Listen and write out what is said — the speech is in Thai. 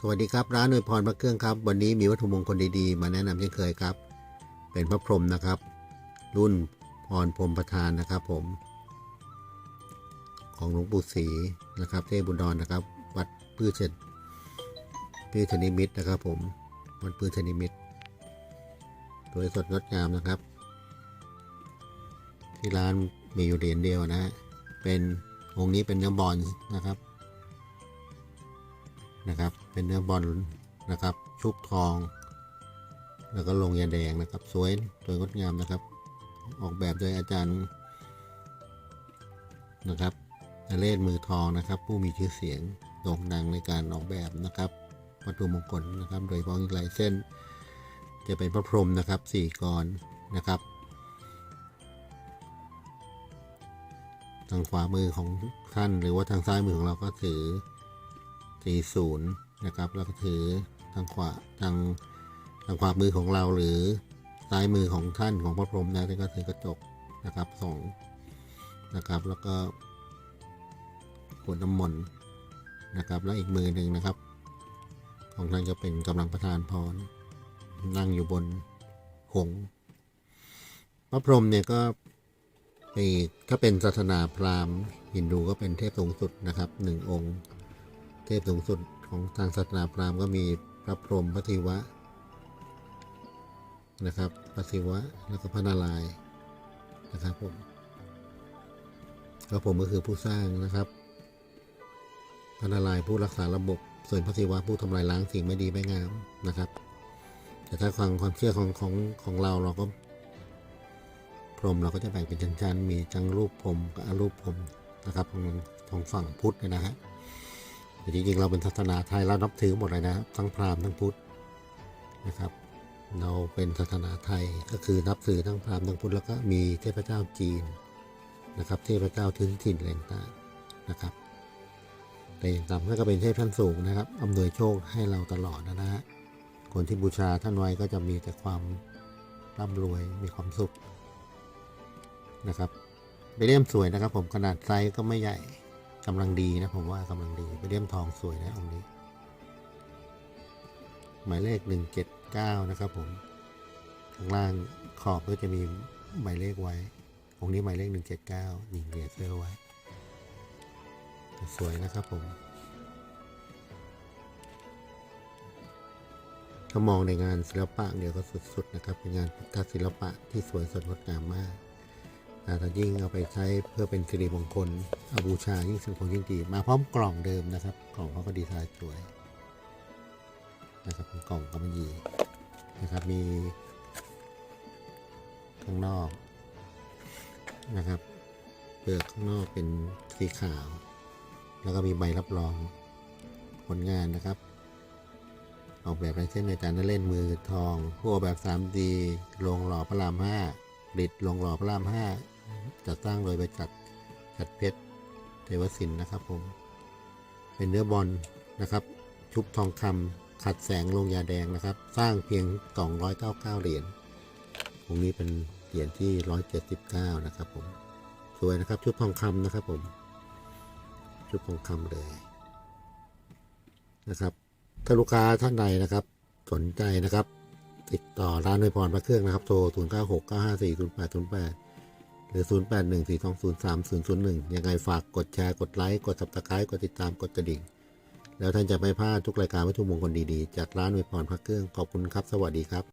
สวัสดีครับ ร้านอวยพรพระเครื่องครับ วันนี้มีวัตถุมงคลดีๆ มาแนะนำเช่นเคยครับ เป็นพระพรหมนะครับ รุ่นพรพรหมประธานนะครับผม ของหลวงปู่ศรีนะครับเทพบุญดรนนะครับ วัดพืชเชษพืชชนิมิตนะครับ ผมวัดพืชชนิมิตสวยสดงดงามนะครับ ที่ร้านมีอยู่เหรียญเดียวนะฮะเป็นองค์นี้เป็นเนื้อบอลนะครับนะครับ เป็นเนื้อบอลนะครับ ชุบทอง แล้วก็ลงยาแดงนะครับ สวยสวยงดงามนะครับ ออกแบบโดยอาจารย์นะครับนเรศมือทองนะครับ ผู้มีชื่อเสียงโด่งดังในการออกแบบนะครับวัตถุมงคลนะครับ โดยเฉพาะลายเส้น จะเป็นพระพรหมนะครับสี่กรนะครับ ทางขวามือของท่านหรือว่าทางซ้ายมือของเราก็ถือ 40 นะครับแล้วก็ถือทางขวาทางทางขวามือของเราหรือซ้ายมือของท่านของพระพรหมนะท่านก็ถือกระจกนะครับสองนะครับแล้วก็ขวดน้ำมนต์นะครับ แล้วอีกมือหนึ่งนะครับ ของท่านก็เป็นกำลังประทานพรนั่งอยู่บนหงส์พระพรหมเนี่ยก็เป็นถ้าเป็นศาสนาพราหมณ์ฮินดูก็เป็นเทพสูงสุดนะครับหนึ่งองค์ เทพสูงสุด ของทางศาสนาพราหมณ์ก็มีพระพรหมพระศิวะนะครับพระศิวะแล้วก็พระนารายณ์นะครับผมพระพรหมก็คือผู้สร้างนะครับพระนารายณ์ผู้รักษาระบบ ส่วนพระศิวะผู้ทำลายล้างสิ่งไม่ดีไม่งามนะครับ แต่ถ้าความความเชื่อของของของเราเราก็ พรหมเราก็จะแบ่งเป็นชั้นๆมีทั้งรูปพรหมกับอรูปพรหมนะครับของของฝั่งพุทธนยนะฮะ แต่จริงๆเราเป็นศาสนาไทยเรานับถือหมดเลยนะ ทั้งพราหมณ์ทั้งพุทธนะครับ เราเป็นศาสนาไทยก็คือนับถือทั้งพราหมณ์ทั้งพุทธแล้วก็มีเทพเจ้าจีนนะครับ เทพเจ้าพื้นถิ่นอะไรต่างนะครับ แต่อย่างต่ำท่านก็เป็นเทพชั้นสูงนะครับอำนวยโชคให้เราตลอดนะฮะคนที่บูชาท่านไว้ก็จะมีแต่ความร่ำรวยมีความสุขนะครับไปเลี่ยมสวยนะครับ ผมขนาดไซส์ก็ไม่ใหญ่ กำลังดีนะผมว่ากำลังดีไปเลี่ยมทองสวยนะองค์นี้ หมายเลข 179 นะครับผมข้างล่างขอบก็จะมีหมายเลขไว้ องค์นี้หมายเลข 179ยิงเหลเซอร์ไว้ สวยนะครับผมถ้ามองในงานศิลปะเดี๋ยวก็สุดๆนะครับ เป็นงานพุทธศิลปะที่สวยสดงดงามมาก แต่ถ้ายิ่งเอาไปใช้เพื่อเป็นสิริมงคลเอาบูชายิ่งสิริมงคลยิ่งดีมาพร้อมกล่องเดิมนะครับ กล่องเขาก็ดีไซน์สวยนะครับเป็นกล่องกำมะหยี่นะครับมีข้างนอกนะครับเปลือกข้างนอกเป็นสีขาว แล้วก็มีใบรับรองผลงานนะครับ ออกแบบลายเส้นในการเล่นมือทองผู้ออกแบบ 3D ลงหล่อพระราม5ผลิตลงหล่อพระราม5 จัดสร้างโดยบริษัทจัดเพชรเทวสินนะครับผม เป็นเนื้อบอลนะครับ ชุบทองคำขัดแสงลงยาแดงนะครับ สร้างเพียง 299 เหรียญตรงนี้เป็นเหรียญที่ 179 นะครับผม สวยนะครับ ชุบทองคำนะครับผม ชุบทองคำเลยนะครับ ถ้าลูกค้าท่านใดนะครับ สนใจนะครับ ติดต่อร้านนวยพรพระเครื่องนะครับ โทร 0 รือ 0 8 1 4 2 0 3 0 0 1 ยังไงฝากกดแชร์ กดไลค์ กด subscribe กดติดตาม กดกระดิ่ง แล้วท่านจะไม่พลาดทุกรายการวัตถุมงคลดีๆ จากร้านวิพรพระเครื่อง ขอบคุณครับ สวัสดีครับ